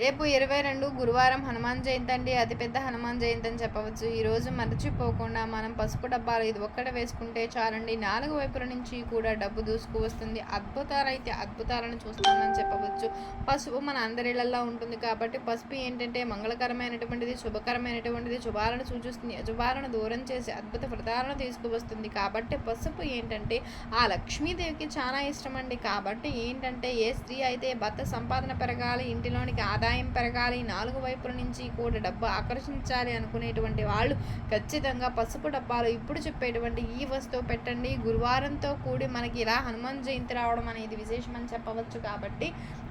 రేపు ఇరవై రెండు గురువారం హనుమాన్ జయంతి అండి. అతిపెద్ద హనుమాన్ జయంతి అని చెప్పవచ్చు. ఈరోజు మరచిపోకుండా మనం పసుపు డబ్బాలు ఇది ఒక్కటే వేసుకుంటే చాలండి. నాలుగు వైపుల నుంచి కూడా డబ్బు దూసుకు వస్తుంది. అద్భుతాలు అయితే అద్భుతాలను చూస్తామని చెప్పవచ్చు. పసుపు మన అందరిళ్ళలో ఉంటుంది కాబట్టి పసుపు ఏంటంటే మంగళకరమైనటువంటిది శుభకరమైనటువంటిది శుభాలను సూచిస్తుంది. అశుభాలను దూరం చేసి అద్భుత ఫలితాలను తీసుకువస్తుంది కాబట్టి పసుపు ఏంటంటే ఆ లక్ష్మీదేవికి చాలా ఇష్టం అండి. కాబట్టి ఏంటంటే ఏ స్త్రీ అయితే భర్త సంపాదన పెరగాలి ఇంటిలోనికి ఆదాయం పెరగాలి నాలుగు వైపుల నుంచి కూడా డబ్బు ఆకర్షించాలి అనుకునేటువంటి వాళ్ళు ఖచ్చితంగా పసుపు డబ్బాలు ఇప్పుడు చెప్పేటువంటి ఈ వస్తువు పెట్టండి. గురువారంతో కూడి మనకి ఇలా హనుమాన్ జయంతి రావడం అనేది విశేషం అని చెప్పవచ్చు కాబట్టి.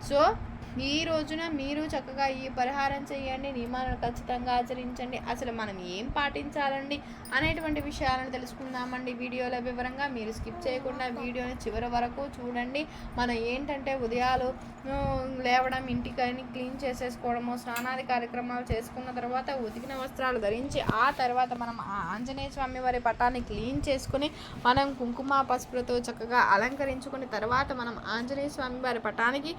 సో ఈ రోజున మీరు చక్కగా ఈ పరిహారం చేయండి. నియమాలను ఖచ్చితంగా ఆచరించండి. అసలు మనం ఏం పాటించాలండి అనేటువంటి విషయాలను తెలుసుకుందామండి. వీడియోలో వివరంగా మీరు స్కిప్ చేయకుండా వీడియోని చివరి వరకు చూడండి. మనం ఏంటంటే ఉదయాలు లేవడం ఇంటికని క్లీన్ చేసేసుకోవడము స్నానాది కార్యక్రమాలు చేసుకున్న తర్వాత ఉతికిన వస్త్రాలు ధరించి ఆ తర్వాత మనం ఆ ఆంజనేయ స్వామి వారి పటాన్ని క్లీన్ చేసుకుని మనం కుంకుమ పసుపులతో చక్కగా అలంకరించుకుని తర్వాత మనం ఆంజనేయ స్వామి వారి పటానికి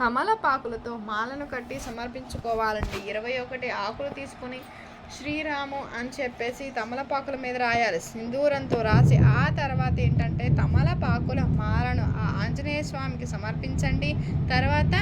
తమలపాకులతో మాలను కట్టి సమర్పించుకోవాలండి. ఇరవై ఒకటి ఆకులు తీసుకుని శ్రీరాము అని చెప్పేసి తమలపాకుల మీద రాయాలి. సింధూరంతో రాసి ఆ తర్వాత ఏంటంటే తమలపాకుల మాలను ఆ ఆంజనేయ స్వామికి సమర్పించండి. తర్వాత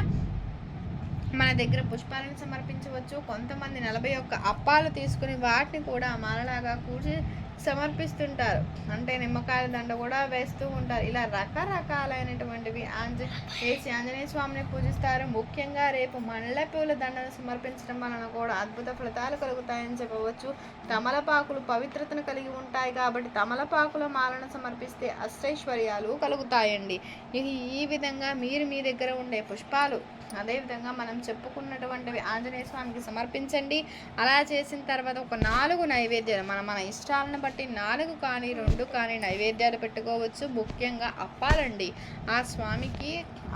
మన దగ్గర పుష్పాలను సమర్పించవచ్చు. కొంతమంది నలభై ఒక్క అప్పాలు తీసుకుని వాటిని కూడా మాలలాగా కూర్చి సమర్పిస్తుంటారు. అంటే నిమ్మకాయల దండ కూడా వేస్తూ ఉంటారు. ఇలా రకరకాలైనటువంటివి ఆంజ వేసి ఆంజనేయ స్వామిని పూజిస్తారు. ముఖ్యంగా రేపు మల్లెపూల దండను సమర్పించడం వలన కూడా అద్భుత ఫలితాలు కలుగుతాయని చెప్పవచ్చు. తమలపాకులు పవిత్రతను కలిగి ఉంటాయి కాబట్టి తమలపాకుల మాలను సమర్పిస్తే అష్టైశ్వర్యాలు కలుగుతాయండి. ఇది ఈ విధంగా మీరు మీ దగ్గర ఉండే పుష్పాలు అదేవిధంగా మనం చెప్పుకున్నటువంటివి ఆంజనేయ స్వామికి సమర్పించండి. అలా చేసిన తర్వాత ఒక నాలుగు నైవేద్యాలు మన మన ఇష్టాలను బట్టి నాలుగు కానీ రెండు కానీ నైవేద్యాలు పెట్టుకోవచ్చు. ముఖ్యంగా అప్పాలండి. ఆ స్వామికి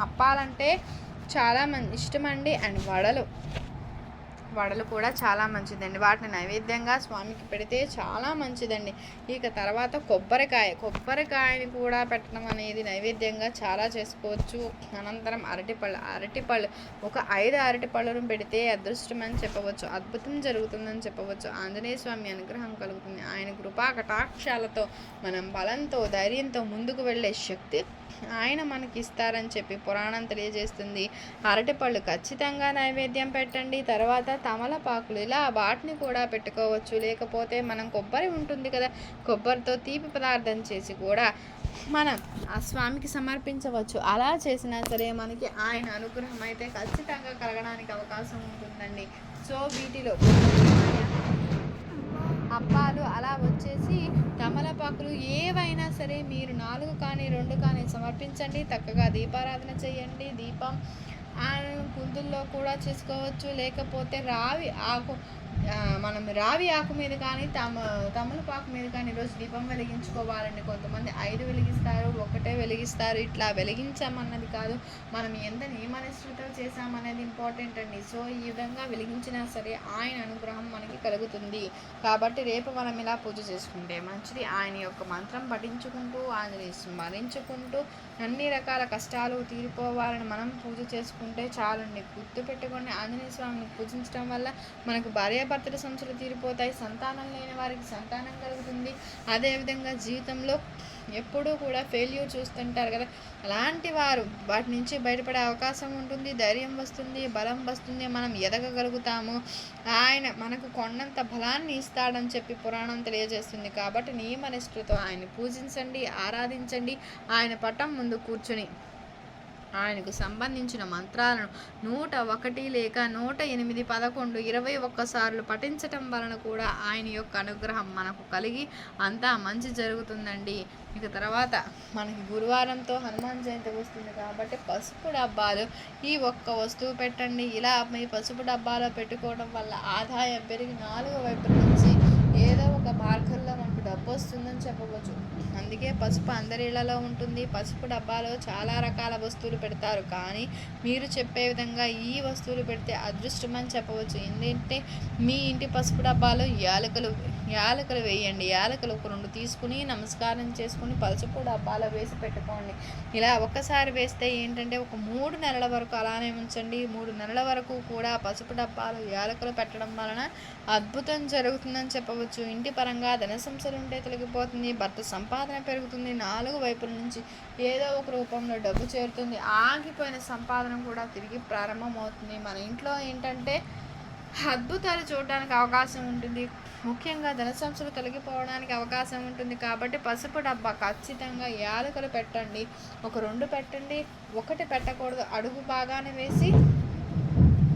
అప్పాలంటే చాలా మంది ఇష్టమండి. అండ్ వడలు. వడలు కూడా చాలా మంచిదండి. వాటిని నైవేద్యంగా స్వామికి పెడితే చాలా మంచిదండి. ఇక తర్వాత కొబ్బరికాయ కొబ్బరికాయని కూడా పెట్టడం అనేది నైవేద్యంగా చాలా చేసుకోవచ్చు. అనంతరం అరటిపళ్ళు అరటిపళ్ళు ఒక ఐదు అరటిపళ్ళను పెడితే అదృష్టం అని చెప్పవచ్చు. అద్భుతం జరుగుతుందని చెప్పవచ్చు. ఆంజనేయ స్వామి అనుగ్రహం కలుగుతుంది. ఆయన కృపా కటాక్షాలతో మనం బలంతో ధైర్యంతో ముందుకు వెళ్ళే శక్తి ఆయన మనకి ఇస్తారని చెప్పి పురాణం తెలియజేస్తుంది. అరటిపళ్ళు ఖచ్చితంగా నైవేద్యం పెట్టండి. తర్వాత తమలపాకులు ఇలా వాటిని కూడా పెట్టుకోవచ్చు. లేకపోతే మనం కొబ్బరి ఉంటుంది కదా కొబ్బరితో తీపి పదార్థం చేసి కూడా మనం ఆ స్వామికి సమర్పించవచ్చు. అలా చేసినా సరే మనకి ఆయన అనుగ్రహం అయితే ఖచ్చితంగా కలగడానికి అవకాశం ఉంటుందండి. సో వీటిలో అప్పాలు అలా వచ్చేసి తమలపాకులు ఏవైనా సరే మీరు నాలుగు కానీ రెండు కానీ సమర్పించండి. చక్కగా దీపారాధన చేయండి. దీపం ఆ కుందుల్లో కూడా చేసుకోవచ్చు. లేకపోతే రావి ఆకు మనం రావి ఆకు మీద కానీ తమ తమలపాకు మీద కానీ ఈరోజు దీపం వెలిగించుకోవాలండి కొంతమంది ఐదు వెలిగిస్తారు ఒకటే వెలిగిస్తారు. ఇట్లా వెలిగించామన్నది కాదు మనం ఎంత నియమనిష్టతో చేశామనేది ఇంపార్టెంట్ అండి. సో ఈ విధంగా వెలిగించినా సరే ఆయన అనుగ్రహం మనకి కలుగుతుంది. కాబట్టి రేపు మనం ఇలా పూజ చేసుకుంటే మంచిది. ఆయన యొక్క మంత్రం పఠించుకుంటూ ఆయన స్మరించుకుంటూ అన్ని రకాల కష్టాలు తీరిపోవాలని మనం పూజ చేసుకుంటే చాలండి. గుర్తు పెట్టుకొని ఆంజనేయ స్వామిని పూజించడం వల్ల మనకు భార్యాభర్తల సమస్యలు తీరిపోతాయి సంతానం లేని వారికి సంతానం కలుగుతుంది. అదేవిధంగా జీవితంలో ఎప్పుడూ కూడా ఫెయిల్యూర్ చూస్తుంటారు కదా. అలాంటి వారు వాటి నుంచి బయటపడే అవకాశం ఉంటుంది ధైర్యం వస్తుంది బలం వస్తుంది మనం ఎదగగలుగుతాము. ఆయన మనకు కొండంత బలాన్ని ఇస్తాడని చెప్పి పురాణం తెలియజేస్తుంది కాబట్టి నియమ నిష్ఠతో ఆయన పూజించండి ఆరాధించండి ఆయన పటం ముందు కూర్చుని ఆయనకు సంబంధించిన మంత్రాలను నూట ఒకటి లేక నూట ఎనిమిది పదకొండు ఇరవై ఒక్కసార్లు పఠించటం వలన కూడా ఆయన యొక్క అనుగ్రహం మనకు కలిగి అంతా మంచి జరుగుతుందండి. ఇక తర్వాత మనకి గురువారంతో హనుమాన్ జయంతి వస్తుంది కాబట్టి పసుపు డబ్బాలు ఈ ఒక్క వస్తువు పెట్టండి. ఇలా మీ పసుపు డబ్బాలో పెట్టుకోవడం వల్ల ఆదాయం పెరిగి నాలుగు వైపుల నుంచి ఏదో ఒక మార్గంలో వస్తుందని చెప్పవచ్చు. అందుకే పసుపు అందరి ఇళ్ళలో ఉంటుంది. పసుపు డబ్బాలో చాలా రకాల వస్తువులు పెడతారు. కానీ మీరు చెప్పే విధంగా ఈ వస్తువులు పెడితే అదృష్టం అని చెప్పవచ్చు. ఏంటంటే మీ ఇంటి పసుపు డబ్బాలో యాలకులు యాలకులు వేయండి. యాలకులు ఒక రెండు తీసుకుని నమస్కారం చేసుకుని పసుపు డబ్బాలో వేసి పెట్టుకోండి. ఇలా ఒక్కసారి వేస్తే ఏంటంటే ఒక మూడు నెలల వరకు అలానే ఉంచండి. మూడు నెలల వరకు కూడా పసుపు డబ్బాలు యాలకులు పెట్టడం వలన అద్భుతం జరుగుతుందని చెప్పవచ్చు. ఇంటి పరంగా ధన సంస్థలు ఉంటే తొలగిపోతుంది భర్త సంపాదన పెరుగుతుంది నాలుగు వైపుల నుంచి ఏదో ఒక రూపంలో డబ్బు చేరుతుంది ఆగిపోయిన సంపాదన కూడా తిరిగి ప్రారంభమవుతుంది. మన ఇంట్లో ఏంటంటే అద్భుతాలు చూడడానికి అవకాశం ఉంటుంది. ముఖ్యంగా ధన సంస్థలు తొలగిపోవడానికి అవకాశం ఉంటుంది. కాబట్టి పసుపు డబ్బా ఖచ్చితంగా యాలకులు పెట్టండి. ఒక రెండు పెట్టండి ఒకటి పెట్టకూడదు. అడుగు బాగానే వేసి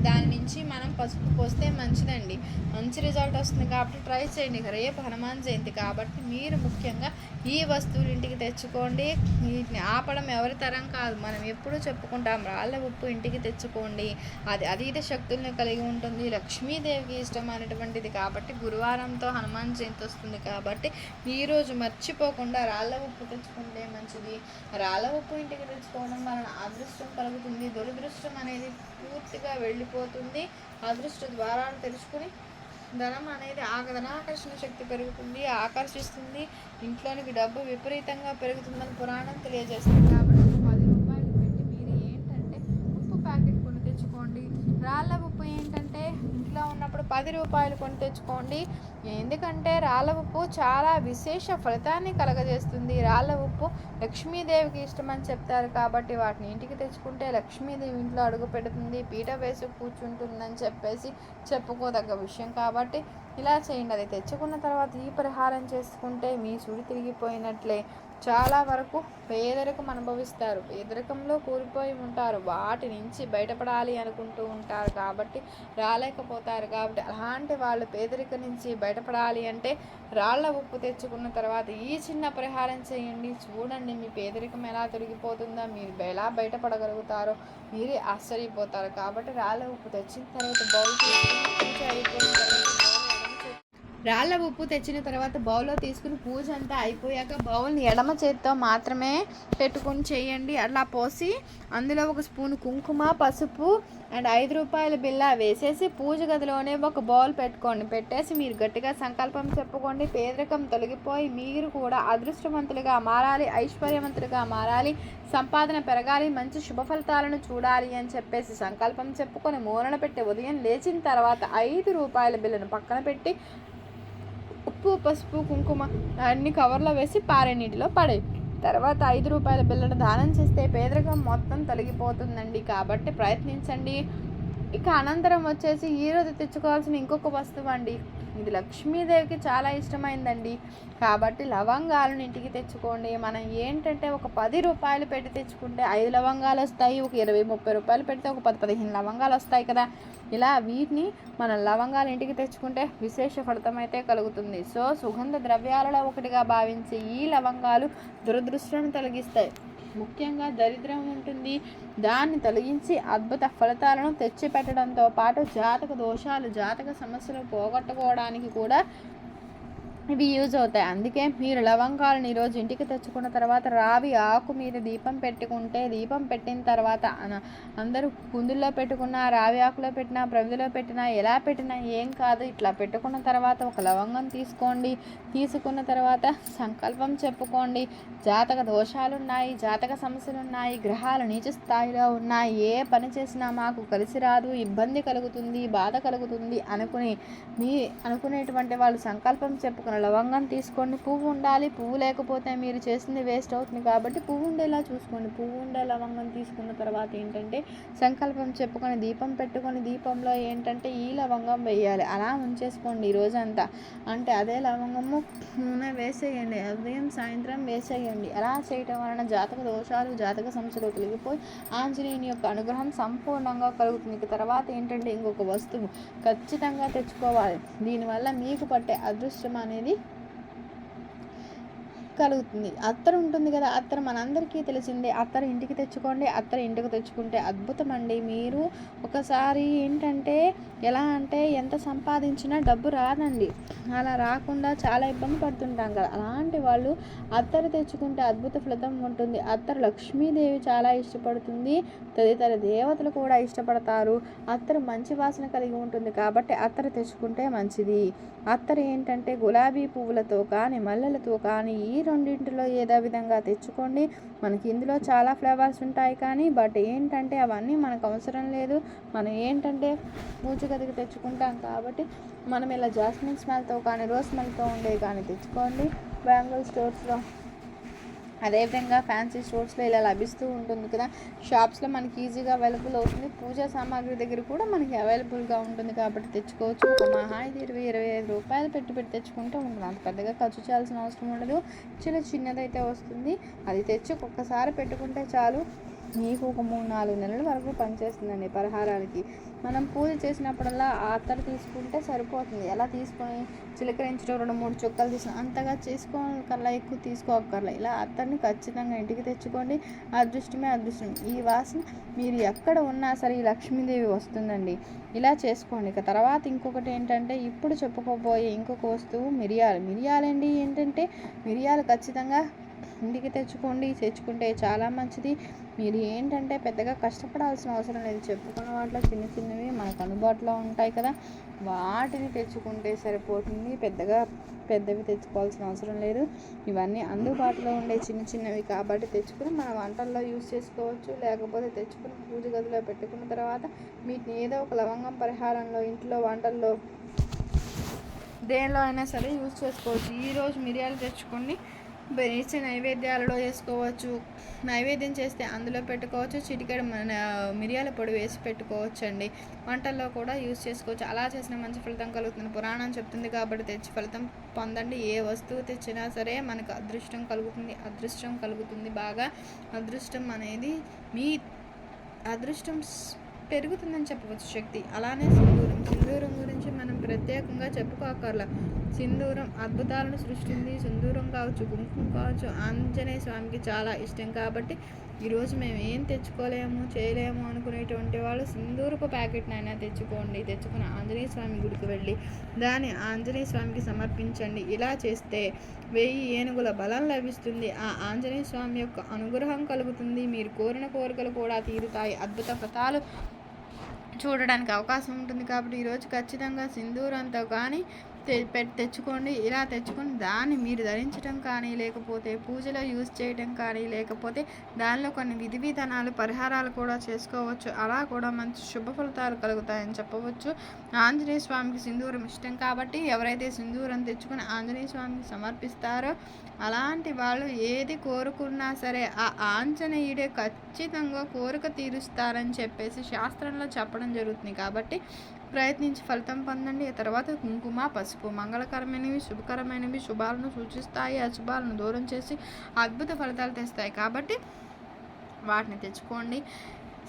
దాని నుంచి మనం పసుపు పోస్తే మంచిదండి. మంచి రిజల్ట్ వస్తుంది కాబట్టి ట్రై చేయండి. రేపు హనుమాన్ జయంతి కాబట్టి మీరు ముఖ్యంగా ఈ వస్తువులు ఇంటికి తెచ్చుకోండి. వీటిని ఆపడం ఎవరి తరం కాదు. మనం ఎప్పుడూ చెప్పుకుంటాం రాళ్ళ ఉప్పు ఇంటికి తెచ్చుకోండి. అది అతీత శక్తులను కలిగి ఉంటుంది. లక్ష్మీదేవికి ఇష్టమైనటువంటిది కాబట్టి గురువారంతో హనుమాన్ జయంతి వస్తుంది కాబట్టి ఈరోజు మర్చిపోకుండా రాళ్ళ ఉప్పు తెచ్చుకుంటే మంచిది. రాళ్ళ ఉప్పు ఇంటికి తెచ్చుకోవడం వలన అదృష్టం కలుగుతుంది. దురదృష్టం అనేది పూర్తిగా పెరిగిపోతుంది అదృష్ట ద్వారాలు తెరుచుకుని ధనం అనేది ఆ ధనాకర్షణ శక్తి పెరుగుతుంది ఆకర్షిస్తుంది. ఇంట్లోనికి డబ్బు విపరీతంగా పెరుగుతుందని పురాణం తెలియజేస్తుంది. కాబట్టి ఒక పది రూపాయలు పెట్టి మీరు ఏంటంటే ఉప్పు ప్యాకెట్ కొని తెచ్చుకోండి రాళ్ళ ఉప్పు ఏంటంటే ఇంట్లో ఉన్నప్పుడు పది రూపాయలు కొని తెచ్చుకోండి ఎందుకంటే రాళ్ళ ఉప్పు చాలా విశేష ఫలితాన్ని కలగజేస్తుంది. రాళ్ళ ఉప్పు లక్ష్మీదేవికి ఇష్టమని చెప్తారు కాబట్టి వాటిని ఇంటికి తెచ్చుకుంటే లక్ష్మీదేవి ఇంట్లో అడుగు పెడుతుంది పీట వేసి కూర్చుంటుందని చెప్పేసి చెప్పుకోదగ్గ విషయం కాబట్టి ఇలా చేయండి. అది తెచ్చుకున్న తర్వాత ఈ పరిహారం చేసుకుంటే మీ సుడి తిరిగిపోయినట్లే. చాలా వరకు పేదరికం అనుభవిస్తారు. పేదరికంలో కూలిపోయి ఉంటారు. వాటి నుంచి బయటపడాలి అనుకుంటూ ఉంటారు కాబట్టి రాలేకపోతారు కాబట్టి అలాంటి వాళ్ళు పేదరికం నుంచి బయటపడాలి అంటే రాళ్ళ ఉప్పు తెచ్చుకున్న తర్వాత ఈ చిన్న పరిహారం చేయండి. చూడండి మీ పేదరికం ఎలా తొలగిపోతుందో. మీరు ఎలా బయటపడగలుగుతారో. మీరే ఆశ్చర్యపోతారు కాబట్టి రాళ్ళ ఉప్పు తెచ్చిన తర్వాత బౌల్ అయిపోయిన తర్వాత రాళ్ళ ఉప్పు తెచ్చిన తర్వాత బౌల్లో తీసుకుని పూజ అంతా అయిపోయాక బౌల్ని ఎడమ చేత్తో మాత్రమే పెట్టుకొని చేయండి. అలా పోసి అందులో ఒక స్పూన్ కుంకుమ పసుపు అండ్ ఐదు రూపాయల బిల్ల వేసేసి పూజ గదిలోనే ఒక బౌల్ పెట్టుకోండి. పెట్టేసి మీరు గట్టిగా సంకల్పం చెప్పుకోండి. పేదరికం తొలగిపోయి మీరు కూడా అదృష్టవంతులుగా మారాలి ఐశ్వర్యవంతులుగా మారాలి సంపాదన పెరగాలి మంచి శుభ ఫలితాలను చూడాలి అని చెప్పేసి సంకల్పం చెప్పుకొని మూలన పెట్టి ఉదయం లేచిన తర్వాత ఐదు రూపాయల బిల్లును పక్కన పెట్టి ఉప్పు పసుపు కుంకుమ అన్ని కవర్లో వేసి పారే నీటిలో పడే. తర్వాత ఐదు రూపాయల బిల్లను దానం చేస్తే పేదరికం మొత్తం తొలగిపోతుందండి. కాబట్టి ప్రయత్నించండి. ఇక అనంతరం వచ్చేసి ఈరోజు తెచ్చుకోవాల్సిన ఇంకొక వస్తువు అండి. ఇది లక్ష్మీదేవికి చాలా ఇష్టమైందండి. కాబట్టి లవంగాలను ఇంటికి తెచ్చుకోండి. మనం ఏంటంటే ఒక పది రూపాయలు పెట్టి తెచ్చుకుంటే ఐదు లవంగాలు వస్తాయి ఒక ఇరవై ముప్పై రూపాయలు పెడితే ఒక పది పదిహేను లవంగాలు వస్తాయి కదా. ఇలా వీటిని మనం లవంగాలు ఇంటికి తెచ్చుకుంటే విశేష ఫలితం అయితే కలుగుతుంది. సో సుగంధ ద్రవ్యాలలో ఒకటిగా భావించి ఈ లవంగాలు దురదృష్టాన్ని తొలగిస్తాయి ముఖ్యంగా దరిద్రం ఉంటుంది. దాన్ని తొలగించి అద్భుత ఫలితాలను తెచ్చిపెట్టడంతో పాటు జాతక దోషాలు జాతక సమస్యలు పోగొట్టుకోవడానికి కూడా ఇవి యూజ్ అవుతాయి. అందుకే మీరు లవంగాలను ఈరోజు ఇంటికి తెచ్చుకున్న తర్వాత రావి ఆకు మీద దీపం పెట్టుకుంటే దీపం పెట్టిన తర్వాత అన- అందరూ కుందుల్లో పెట్టుకున్నా రావి ఆకులో పెట్టినా ప్రమిదిలో పెట్టినా ఎలా పెట్టినా ఏం కాదు. ఇట్లా పెట్టుకున్న తర్వాత ఒక లవంగం తీసుకోండి. తీసుకున్న తర్వాత సంకల్పం చెప్పుకోండి. జాతక దోషాలు ఉన్నాయి జాతక సమస్యలు ఉన్నాయి గ్రహాలు నీచ స్థాయిలో ఉన్నాయి. ఏ పని చేసినా మాకు కలిసి రాదు. ఇబ్బంది కలుగుతుంది బాధ కలుగుతుంది అనుకుని మీ అనుకునేటువంటి వాళ్ళు సంకల్పం చెప్పుకున్న లవంగం తీసుకోండి. పువ్వు ఉండాలి. పువ్వు లేకపోతే మీరు చేసింది వేస్ట్ అవుతుంది కాబట్టి పువ్వు ఉండేలా చూసుకోండి. పువ్వు ఉండే లవంగం తీసుకున్న తర్వాత ఏంటంటే సంకల్పం చెప్పుకొని దీపం పెట్టుకొని దీపంలో ఏంటంటే ఈ లవంగం వేయాలి. అలా ఉంచేసుకోండి ఈ రోజంతా. అంటే అదే లవంగము నూనె వేసేయండి. ఉదయం సాయంత్రం వేసేయండి. అలా చేయటం వలన జాతక దోషాలు జాతక సమస్యలు తొలగిపోయి ఆంజనేయుని యొక్క అనుగ్రహం సంపూర్ణంగా కలుగుతుంది. ఇక తర్వాత ఏంటంటే ఇంకొక వస్తువు ఖచ్చితంగా తెచ్చుకోవాలి. దీనివల్ల మీకు పట్టే అదృష్టం అనేది కలుగుతుంది. అత్తరు ఉంటుంది కదా అత్తరు మనందరికీ తెలిసిందే. అత్తరు ఇంటికి తెచ్చుకోండి అత్తరు ఇంటికి తెచ్చుకుంటే అద్భుతం అండి. మీరు ఒకసారి ఏంటంటే ఎలా అంటే ఎంత సంపాదించినా డబ్బు రాదండి. అలా రాకుండా చాలా ఇబ్బంది పడుతుంటాం కదా. అలాంటి వాళ్ళు అత్తరు తెచ్చుకుంటే అద్భుత ఫలితం ఉంటుంది. అత్తరు లక్ష్మీదేవి చాలా ఇష్టపడుతుంది. తదితర దేవతలు కూడా ఇష్టపడతారు. అత్తరు మంచి వాసన కలిగి ఉంటుంది కాబట్టి అత్తరు తెచ్చుకుంటే మంచిది. అత్తరు ఏంటంటే గులాబీ పువ్వులతో కానీ మల్లెలతో కానీ ఈ రెండింటిలో ఏదో విధంగా తెచ్చుకోండి. మనకి ఇందులో చాలా ఫ్లేవర్స్ ఉంటాయి కానీ బట్ ఏంటంటే అవన్నీ మనకు అవసరం లేదు. మనం ఏంటంటే పూజ తెచ్చుకుంటాం కాబట్టి మనం ఇలా జాస్మిన్ స్మెల్తో కానీ రోజ్ స్మెల్తో ఉండే కానీ తెచ్చుకోండి. బ్యాంగిల్ స్టోర్స్లో. అదేవిధంగా ఫ్యాన్సీ స్టోర్స్లో ఇలా లభిస్తూ ఉంటుంది కదా. షాప్స్లో మనకి ఈజీగా అవైలబుల్ అవుతుంది. పూజా సామాగ్రి దగ్గర కూడా మనకి అవైలబుల్గా ఉంటుంది కాబట్టి తెచ్చుకోవచ్చు. ఒక మహా ఇది ఇరవై ఇరవై ఐదు రూపాయలు పెట్టి పెట్టి తెచ్చుకుంటూ ఉంటుంది అంత పెద్దగా ఖర్చు చేయాల్సిన అవసరం ఉండదు. చిన్న చిన్నదైతే వస్తుంది. అది తెచ్చి ఒక్కసారి పెట్టుకుంటే చాలు. మీకు ఒక మూడు నాలుగు నెలల వరకు పనిచేస్తుందండి పరిహారాలకి. మనం పూజ చేసినప్పుడల్లా ఆతర అత్తర్ తీసుకుంటే సరిపోతుంది. ఎలా తీసుకొని చిలకరించడం రెండు మూడు చుక్కలు తీసుకుని అంతగా చేసుకోకల్లా ఎక్కువ తీసుకోకర్లా ఇలా అత్తర్ని ఖచ్చితంగా ఇంటికి తెచ్చుకోండి. అదృష్టమే అదృష్టం. ఈ వాసన మీరు ఎక్కడ ఉన్నా సరే ఈ లక్ష్మీదేవి వస్తుందండి. ఇలా చేసుకోండి. ఇక తర్వాత ఇంకొకటి ఏంటంటే ఇప్పుడు చెప్పుకోబోయే ఇంకొక వస్తువు మిరియాలు. మిరియాలండి ఏంటంటే మిరియాలు ఖచ్చితంగా ఇంటికి తెచ్చుకోండి తెచ్చుకుంటే చాలా మంచిది. మీరు ఏంటంటే పెద్దగా కష్టపడాల్సిన అవసరం లేదు. చెప్పుకున్న వాటిలో చిన్న చిన్నవి మనకు అందుబాటులో ఉంటాయి కదా. వాటిని తెచ్చుకుంటే సరిపోతుంది. పెద్దగా పెద్దవి తెచ్చుకోవాల్సిన అవసరం లేదు. ఇవన్నీ అందుబాటులో ఉండే చిన్న చిన్నవి కాబట్టి తెచ్చుకుని మన వంటల్లో యూస్ చేసుకోవచ్చు. లేకపోతే తెచ్చుకుని పూజ గదిలో పెట్టుకున్న తర్వాత వీటిని ఏదో ఒక లవంగం పరిహారంలో ఇంట్లో వంటల్లో దేనిలో అయినా సరే యూజ్ చేసుకోవచ్చు. ఈరోజు మిరియాలు తెచ్చుకోండి వేసే నైవేద్యాలలో వేసుకోవచ్చు. నైవేద్యం చేస్తే అందులో పెట్టుకోవచ్చు. చిటికెడు మన మిరియాల పొడి వేసి పెట్టుకోవచ్చు అండి వంటల్లో కూడా యూస్ చేసుకోవచ్చు. అలా చేసిన మంచి ఫలితం కలుగుతుంది. పురాణం చెప్తుంది కాబట్టి తెచ్చి ఫలితం పొందండి. ఏ వస్తువు తెచ్చినా సరే మనకు అదృష్టం కలుగుతుంది. అదృష్టం కలుగుతుంది బాగా. అదృష్టం అనేది మీ అదృష్టం పెరుగుతుందని చెప్పవచ్చు శక్తి. అలానే సింధూరం. సింధూరం గురించి మనం ప్రత్యేకంగా చెప్పుకోకర్లా. సింధూరం అద్భుతాలను సృష్టింది. సింధూరం కావచ్చు కుంకుమ కావచ్చు ఆంజనేయ స్వామికి చాలా ఇష్టం. కాబట్టి ఈరోజు మేము ఏం తెచ్చుకోలేము చేయలేము అనుకునేటువంటి వాళ్ళు సింధూరపు ప్యాకెట్నైనా తెచ్చుకోండి. తెచ్చుకుని ఆంజనేయ స్వామి గుడికి వెళ్ళి దాన్ని ఆంజనేయ స్వామికి సమర్పించండి. ఇలా చేస్తే వెయ్యి ఏనుగుల బలం లభిస్తుంది. ఆ ఆంజనేయ స్వామి యొక్క అనుగ్రహం కలుగుతుంది. మీరు కోరిన కోరికలు కూడా తీరుతాయి. అద్భుత ఫతాలు చూడడానికి అవకాశం ఉంటుంది కాబట్టి ఈరోజు ఖచ్చితంగా సింధూరంతో కానీ తె తెచ్చుకోండి ఇలా తెచ్చుకొని దాన్ని మీరు ధరించడం కానీ లేకపోతే పూజలో యూజ్ చేయడం కానీ లేకపోతే దానిలో కొన్ని విధి విధానాలు పరిహారాలు కూడా చేసుకోవచ్చు. అలా కూడా మంచి శుభ ఫలితాలు కలుగుతాయని చెప్పవచ్చు. ఆంజనేయ స్వామికి సింధూరం ఇష్టం కాబట్టి ఎవరైతే సింధూరం తెచ్చుకొని ఆంజనేయ స్వామికి సమర్పిస్తారో అలాంటి వాళ్ళు ఏది కోరుకున్నా సరే ఆ ఆంజనేయుడే ఖచ్చితంగా కోరిక తీరుస్తారని చెప్పేసి శాస్త్రంలో చెప్పడం జరుగుతుంది. కాబట్టి ప్రయత్నించి ఫలితం పొందండి. తర్వాత కుంకుమ పసుపు మంగళకరమైనవి శుభకరమైనవి శుభాలను సూచిస్తాయి. అశుభాలను దూరం చేసి అద్భుత ఫలితాలు తెస్తాయి. కాబట్టి వాటిని తెచ్చుకోండి.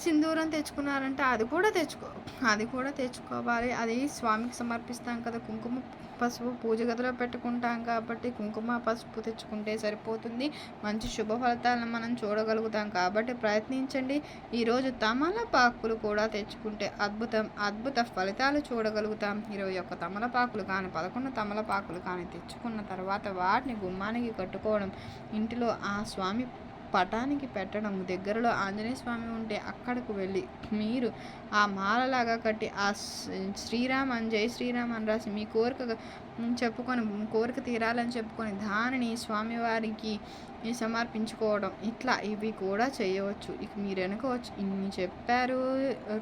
సింధూరం తెచ్చుకున్నారంటే అది కూడా తెచ్చుకో అది కూడా తెచ్చుకోవాలి. అది స్వామికి సమర్పిస్తాం కదా. కుంకుమ పసుపు పూజ గదిలో పెట్టుకుంటాం కాబట్టి కుంకుమ పసుపు తెచ్చుకుంటే సరిపోతుంది. మంచి శుభ ఫలితాలను మనం చూడగలుగుతాం కాబట్టి ప్రయత్నించండి. ఈరోజు తమలపాకులు కూడా తెచ్చుకుంటే అద్భుతం అద్భుత ఫలితాలు చూడగలుగుతాం. ఇరవై ఒక్క తమలపాకులు కానీ పదకొండు తమలపాకులు కానీ తెచ్చుకున్న తర్వాత వాటిని గుమ్మానికి కట్టుకోవడం ఇంటిలో ఆ స్వామి పటానికి పెట్టడం. దగ్గరలో ఆంజనేయ స్వామి ఉంటే అక్కడకు వెళ్ళి మీరు ఆ మాలలాగా కట్టి ఆ శ్రీరామ్ అని జై శ్రీరామ్ అని రాసి మీ కోరిక చెప్పుకొని కోరిక తీరాలని చెప్పుకొని దానిని స్వామివారికి సమర్పించుకోవడం. ఇట్లా ఇవి కూడా చేయవచ్చు. ఇక మీరు వెనుకోవచ్చు ఇన్ని చెప్పారు.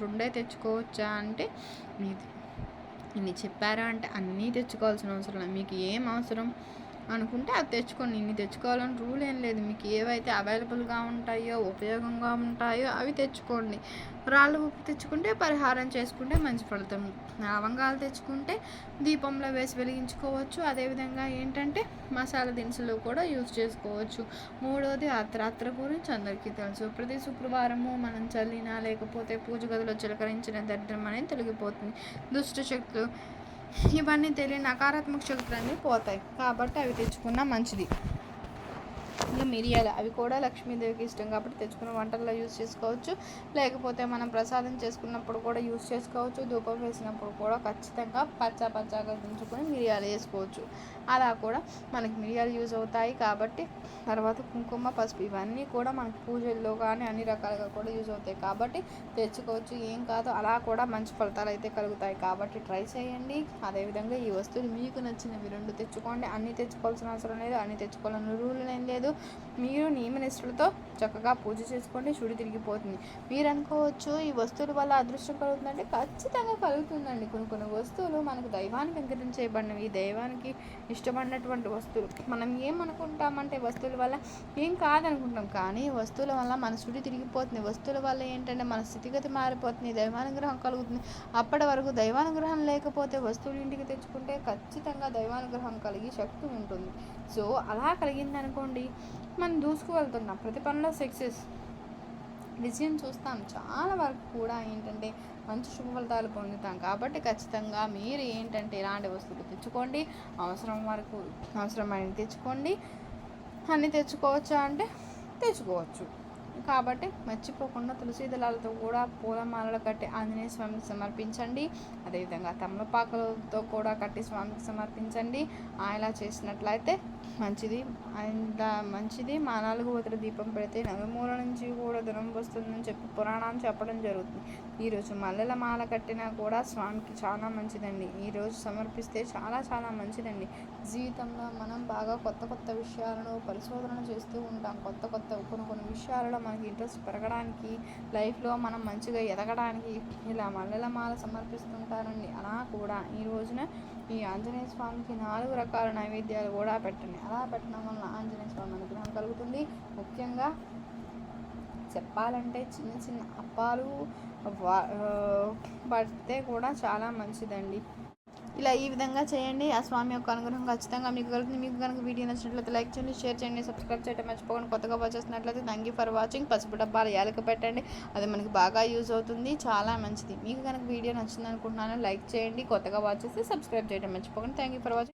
రెండే తెచ్చుకోవచ్చా అంటే మీది. ఇన్ని చెప్పారా అంటే అన్నీ తెచ్చుకోవాల్సిన అవసరం లేదు. మీకు ఏం అవసరం? అనుకుంటే అది తెచ్చుకోండి. ఇన్ని తెచ్చుకోవాలని రూల్ ఏం లేదు. మీకు ఏవైతే అవైలబుల్గా ఉంటాయో ఉపయోగంగా ఉంటాయో అవి తెచ్చుకోండి. రాళ్ళు ఉప్పు తెచ్చుకుంటే పరిహారం చేసుకుంటే మంచి ఫలితం. లవంగాలు తెచ్చుకుంటే దీపంలో వేసి వెలిగించుకోవచ్చు. అదేవిధంగా ఏంటంటే మసాలా దినుసులు కూడా యూజ్ చేసుకోవచ్చు. మూడోది అత్రాత్ర గురించి అందరికీ తెలుసు. ప్రతి శుక్రవారము మనం చల్లినా లేకపోతే పూజ గదిలో చిలకరించిన దరిద్రం అనేది తొలగిపోతుంది. దుష్ట శక్తులు ఇవన్నీ తెలియని నకారాత్మక శక్తులన్నీ పోతాయి. కాబట్టి అవి తెచ్చుకున్న మంచిది. ఇంకా మిరియాలు అవి కూడా లక్ష్మీదేవికి ఇష్టం కాబట్టి తెచ్చుకున్న వంటల్లో యూజ్ చేసుకోవచ్చు. లేకపోతే మనం ప్రసాదం చేసుకున్నప్పుడు కూడా యూజ్ చేసుకోవచ్చు. ధూపం వేసినప్పుడు కూడా ఖచ్చితంగా పచ్చా పచ్చాగా దించుకొని మిరియాలు వేసుకోవచ్చు. అలా కూడా మనకి మిరియాలు యూజ్ అవుతాయి కాబట్టి తర్వాత కుంకుమ పసుపు ఇవన్నీ కూడా మనకి పూజల్లో కానీ అన్ని రకాలుగా కూడా యూజ్ అవుతాయి కాబట్టి తెచ్చుకోవచ్చు. ఏం కాదు అలా కూడా మంచి ఫలితాలు అయితే కలుగుతాయి కాబట్టి ట్రై చేయండి. అదేవిధంగా ఈ వస్తువులు మీకు నచ్చినవి రెండు తెచ్చుకోండి. అన్నీ తెచ్చుకోవాల్సిన అవసరం లేదు అన్నీ తెచ్చుకోవాలని రూల్ ఏం లేదు. మీరు నియమనిష్టలతో చక్కగా పూజ చేసుకోండి చుడి తిరిగిపోతుంది. మీరు అనుకోవచ్చు ఈ వస్తువుల వల్ల అదృష్టం కలుగుతుందంటే ఖచ్చితంగా కలుగుతుందండి. కొన్ని కొన్ని వస్తువులు మనకు దైవానికి అంకితం చేయబడినవి దైవానికి ఇష్టపడినటువంటి వస్తువులు. మనం ఏమనుకుంటామంటే వస్తువుల వల్ల? ఏం కాదనుకుంటాం. కానీ వస్తువుల వల్ల మన చుడి తిరిగిపోతుంది. వస్తువుల వల్ల ఏంటంటే మన స్థితిగతి మారిపోతుంది దైవానుగ్రహం కలుగుతుంది. అప్పటి వరకు దైవానుగ్రహం లేకపోతే వస్తువులు ఇంటికి తెచ్చుకుంటే ఖచ్చితంగా దైవానుగ్రహం కలిగి శక్తి ఉంటుంది. సో అలా కలిగింది అనుకోండి మనం దూసుకు వెళ్తున్నాం. ప్రతి పనిలో సక్సెస్ విజయం చూస్తాం. చాలా వరకు కూడా ఏంటంటే మంచి శుభ ఫలితాలు పొందుతాం. కాబట్టి ఖచ్చితంగా మీరు ఏంటంటే ఇలాంటి వస్తువులు తెచ్చుకోండి. అవసరం వరకు అవసరమైనవి తెచ్చుకోండి. అన్నీ తెచ్చుకోవచ్చా అంటే తెచ్చుకోవచ్చు. కాబట్టి మర్చిపోకుండా తులసి దళాలతో కూడా పూలమాలలు కట్టి ఆంజనేయ స్వామికి సమర్పించండి. అదేవిధంగా తమలపాకులతో కూడా కట్టి స్వామికి సమర్పించండి. ఆ ఇలా చేసినట్లయితే మంచిది. అంత మంచిది. మా నాలుగు వదిలి దీపం పెడితే నలుమూల నుంచి కూడా ధనం వస్తుందని చెప్పి పురాణం చెప్పడం జరుగుతుంది. ఈరోజు మల్లెల మాల కట్టినా కూడా స్వామికి చాలా మంచిదండి. ఈరోజు సమర్పిస్తే చాలా చాలా మంచిదండి. జీవితంలో మనం బాగా కొత్త కొత్త విషయాలను పరిశోధన చేస్తూ ఉంటాం. కొత్త కొత్త కొన్ని కొన్ని విషయాలలో మనకి ఇంట్రెస్ట్ పెరగడానికి లైఫ్లో మనం మంచిగా ఎదగడానికి ఇలా మల్లెల మాల సమర్పిస్తుంటారండి. అలా కూడా ఈ రోజున ఈ ఆంజనేయ స్వామికి నాలుగు రకాల నైవేద్యాలు కూడా పెట్టండి. అలా పెట్టడం వలన ఆంజనేయ స్వామి అనుగ్రహం కలుగుతుంది. ముఖ్యంగా చెప్పాలంటే చిన్న చిన్న అప్పాలు వా- పడితే కూడా చాలా మంచిదండి. ఇలా ఈ విధంగా చేయండి. ఆ స్వామి యొక్క అనుగ్రహం ఖచ్చితంగా మీకు కలుగుతుంది. మీకు కనుక వీడియో నచ్చినట్లయితే లైక్ చేయండి షేర్ చేయండి సబ్స్క్రైబ్ చేయడం మర్చిపోకండి. కొత్తగా వచ్చేసినట్లయితే థ్యాంక్ యూ ఫర్ వాచింగ్ పసుపు డబ్బాలు ఏలక పెట్టండి. అది మనకి బాగా యూజ్ అవుతుంది. చాలా మంచిది. మీకు కనుక వీడియో నచ్చింది అనుకుంటున్నాను లైక్ చేయండి. కొత్తగా వాచ్ చేస్తే సబ్స్క్రైబ్ చేయడం మర్చిపోకండి. Thank you for watching